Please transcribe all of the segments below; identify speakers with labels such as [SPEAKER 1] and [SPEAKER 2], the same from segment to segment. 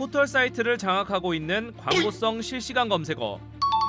[SPEAKER 1] 포털 사이트를 장악하고 있는 광고성 실시간 검색어.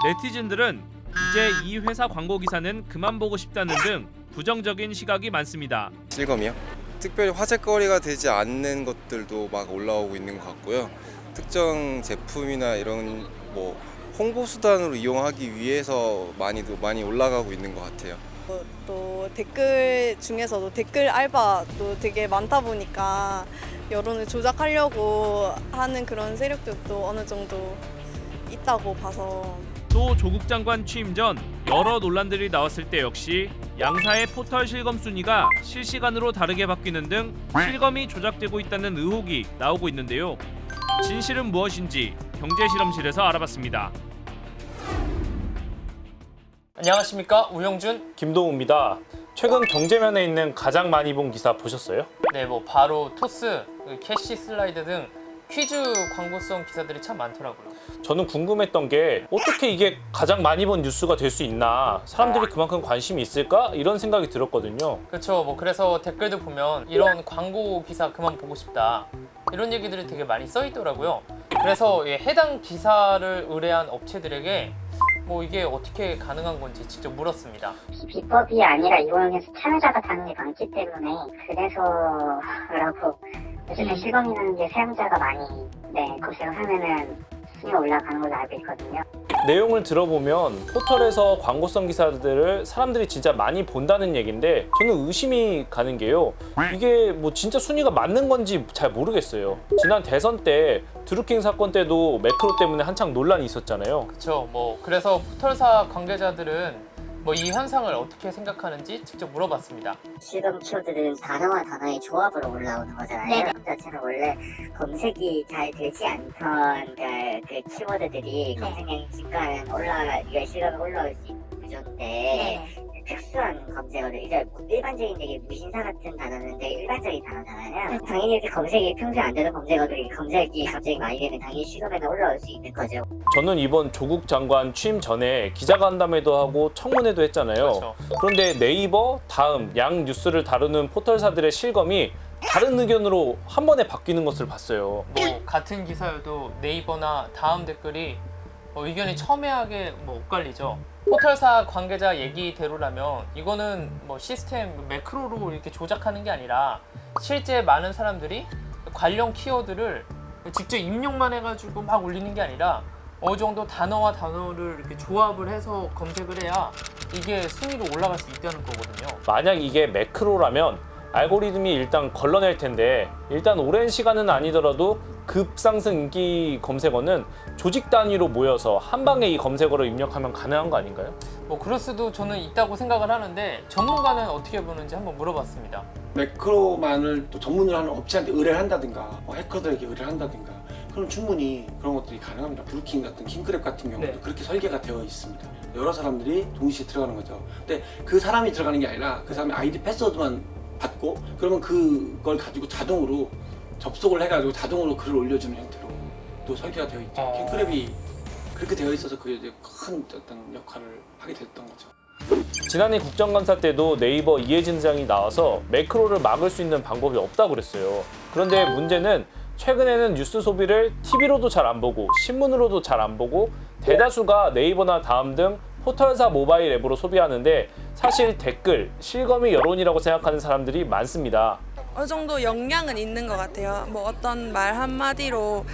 [SPEAKER 1] 네티즌들은 이제 이 회사 광고 기사는 그만 보고 싶다는 등 부정적인 시각이 많습니다.
[SPEAKER 2] 실검이요? 특별히 화제거리가 되지 않는 것들도 막 올라오고 있는 것 같고요. 특정 제품이나 이런 뭐 홍보 수단으로 이용하기 위해서 많이도 많이 올라가고 있는 것 같아요.
[SPEAKER 3] 어, 또 댓글 중에서도 댓글 알바도 되게 많다 보니까 여론을 조작하려고 하는 그런 세력들도 어느 정도 있다고 봐서
[SPEAKER 1] 또 조국 장관 취임 전 여러 논란들이 나왔을 때 역시 양사의 포털 실검 순위가 실시간으로 다르게 바뀌는 등 실검이 조작되고 있다는 의혹이 나오고 있는데요. 진실은 무엇인지 경제실험실에서 알아봤습니다.
[SPEAKER 4] 안녕하십니까 우영준
[SPEAKER 5] 김동우입니다. 최근 경제면에 있는 가장 많이 본 기사 보셨어요?
[SPEAKER 4] 네 뭐 바로 토스 그 캐시 슬라이드 등 퀴즈 광고성 기사들이 참 많더라고요
[SPEAKER 5] 저는 궁금했던 게 어떻게 이게 가장 많이 본 뉴스가 될 수 있나? 사람들이 그만큼 관심이 있을까? 이런 생각이 들었거든요.
[SPEAKER 4] 그렇죠 뭐 그래서 댓글도 보면 이런 광고 기사 그만 보고 싶다 이런 얘기들이 되게 많이 써 있더라고요 그래서 예, 해당 기사를 의뢰한 업체들에게 뭐 이게 어떻게 가능한 건지 직접 물었습니다
[SPEAKER 6] 비법이 아니라 이거는 참여자가 당연히 많기 때문에 그래서라고 요즘에 실검이라는 게 사용자가 많이 네 검색을 하면은 순위가 올라가는 걸로 알고 있거든요.
[SPEAKER 5] 내용을 들어보면 포털에서 광고성 기사들을 사람들이 진짜 많이 본다는 얘기인데 저는 의심이 가는 게요. 이게 뭐 진짜 순위가 맞는 건지 잘 모르겠어요. 지난 대선 때 드루킹 사건 때도 매크로 때문에 한창 논란이 있었잖아요.
[SPEAKER 4] 그렇죠 뭐 그래서 포털사 관계자들은 뭐 이 현상을 어떻게 생각하는지 직접 물어봤습니다.
[SPEAKER 6] 실검 키워드는 단어와 단어의 조합으로 올라오는 거잖아요. 그 자체는 원래 검색이 잘 되지 않던 그, 그 키워드들이 검색량이 증가하면 올라 이게 실검에 올라올 수 있는 구조인데 특수한 검색어를 이제 일반적인 되게 무신사 같은 단어인데 일반적인 단어잖아요. 당연히 이렇게 검색이 평소에 안 되는 검색어들이 검색이 갑자기 많이 되면 당연히 실검에는 올라올 수 있는 거죠.
[SPEAKER 5] 저는 이번 조국 장관 취임 전에 기자간담회도 하고 청문회도 했잖아요.
[SPEAKER 4] 그렇죠
[SPEAKER 5] 그런데 네이버, 다음, 양 뉴스를 다루는 포털사들의 실검이 다른 의견으로 한 번에 바뀌는 것을 봤어요.
[SPEAKER 4] 뭐 같은 기사여도 네이버나 다음 댓글이 뭐 의견이 첨예하게 뭐 엇갈리죠. 포털사 관계자 얘기대로라면 이거는 뭐 시스템 매크로로 이렇게 조작하는 게 아니라 실제 많은 사람들이 관련 키워드를 직접 입력만 해가지고 막 올리는 게 아니라 어느 정도 단어와 단어를 이렇게 조합을 해서 검색을 해야 이게 순위로 올라갈 수 있다는 거거든요.
[SPEAKER 5] 만약 이게 매크로라면 알고리즘이 일단 걸러낼 텐데 일단 오랜 시간은 아니더라도 급상승 인기 검색어는 조직 단위로 모여서 한 방에 이 검색어를 입력하면 가능한 거 아닌가요?
[SPEAKER 4] 뭐 그럴 수도 저는 있다고 생각을 하는데 전문가는 어떻게 보는지 한번 물어봤습니다.
[SPEAKER 7] 매크로만을 또 전문으로 하는 업체한테 의뢰를 한다든가 뭐 해커들에게 의뢰를 한다든가 그럼 충분히 그런 것들이 가능합니다. 브루킹 같은 킹크랩 같은 경우도
[SPEAKER 4] 네.
[SPEAKER 7] 그렇게 설계가 되어 있습니다. 여러 사람들이 동시에 들어가는 거죠. 근데 그 사람이 들어가는 게 아니라 그 사람이 아이디 패스워드만 받고 그러면 그걸 가지고 자동으로 접속을 해가지고 자동으로 글을 올려주는 형태로 또 설계가 되어 있죠.
[SPEAKER 4] 어.
[SPEAKER 7] 킹크랩이 그렇게 되어 있어서 그게 이제 큰 어떤 역할을 하게 됐던 거죠.
[SPEAKER 5] 지난해 국정감사 때도 네이버 이해진 장이 나와서 매크로를 막을 수 있는 방법이 없다고 그랬어요. 그런데 문제는 최근에는 뉴스 소비를 TV로도 잘 안 보고 신문으로도 잘 안 보고 대다수가 네이버나 다음 등 포털사 모바일 앱으로 소비하는데 사실 댓글, 실검이 여론이라고 생각하는 사람들이 많습니다.
[SPEAKER 3] 어느 정도 영향은 있는 것 같아요. 뭐 어떤 말 한마디로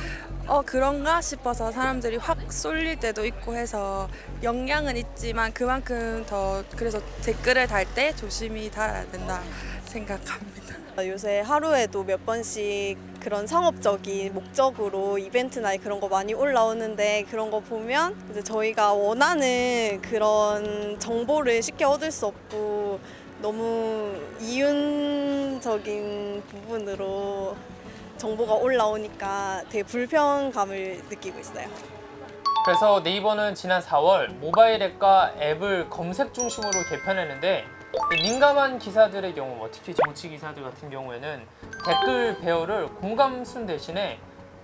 [SPEAKER 3] 어 그런가 싶어서 사람들이 확 쏠릴 때도 있고 해서 영향은 있지만 그만큼 더 그래서 댓글을 달 때 조심히 달아야 된다 생각합니다. 요새 하루에도 몇 번씩 그런 상업적인 목적으로 이벤트나 그런 거 많이 올라오는데 그런 거 보면 이제 저희가 원하는 그런 정보를 쉽게 얻을 수 없고 너무 이윤적인 부분으로 정보가 올라오니까 되게 불편감을 느끼고 있어요.
[SPEAKER 4] 그래서 네이버는 지난 4월 모바일 앱과 앱을 검색 중심으로 개편했는데 이 민감한 기사들의 경우, 뭐 특히 정치 기사들 같은 경우에는 댓글 배열을 공감순 대신에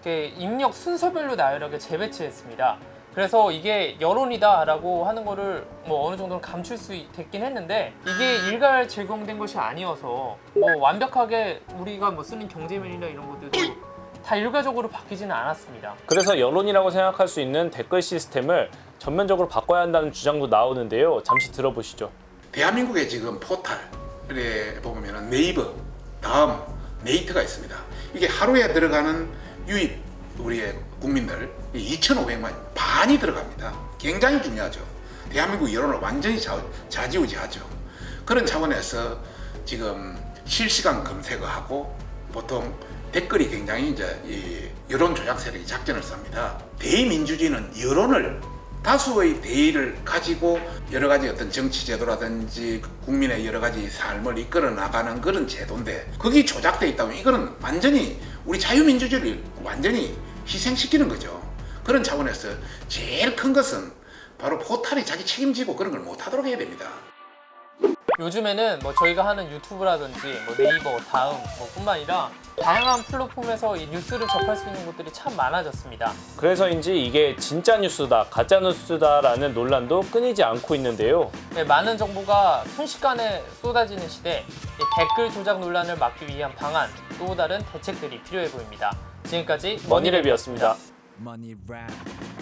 [SPEAKER 4] 입력 순서별로 나열하게 재배치했습니다. 그래서 이게 여론이다라고 하는 거를 뭐 어느 정도는 감출 수 있- 됐긴 했는데 이게 일괄 제공된 것이 아니어서 뭐 완벽하게 우리가 뭐 쓰는 경제면이나 이런 것들도 다 일괄적으로 바뀌지는 않았습니다.
[SPEAKER 5] 그래서 여론이라고 생각할 수 있는 댓글 시스템을 전면적으로 바꿔야 한다는 주장도 나오는데요. 잠시 들어보시죠.
[SPEAKER 8] 대한민국의 지금 포털에 보면은 네이버, 다음, 네이트가 있습니다. 이게 하루에 들어가는 유입 우리의 국민들 2,500만 반이 들어갑니다. 굉장히 중요하죠. 대한민국 여론을 완전히 좌, 좌지우지하죠. 그런 차원에서 지금 실시간 검색어 하고 보통 댓글이 굉장히 이제 이 여론 조작 세력이 작전을 씁니다. 대의민주주의는 여론을 다수의 대의를 가지고 여러 가지 어떤 정치 제도라든지 국민의 여러 가지 삶을 이끌어 나가는 그런 제도인데 거기 조작돼 있다면 이거는 완전히 우리 자유민주주의를 완전히 희생시키는 거죠. 그런 차원에서 제일 큰 것은 바로 포탈이 자기 책임지고 그런 걸 못하도록 해야 됩니다.
[SPEAKER 4] 요즘에는 뭐 저희가 하는 유튜브라든지 뭐 네이버, 다음 뭐 뿐만 아니라 다양한 플랫폼에서 이 뉴스를 접할 수 있는 곳들이 참 많아졌습니다.
[SPEAKER 5] 그래서인지 이게 진짜 뉴스다, 가짜 뉴스다라는 논란도 끊이지 않고 있는데요.
[SPEAKER 4] 네, 많은 정보가 순식간에 쏟아지는 시대 이 댓글 조작 논란을 막기 위한 방안 또 다른 대책들이 필요해 보입니다. 지금까지
[SPEAKER 5] 머니랩이었습니다.
[SPEAKER 9] Rap.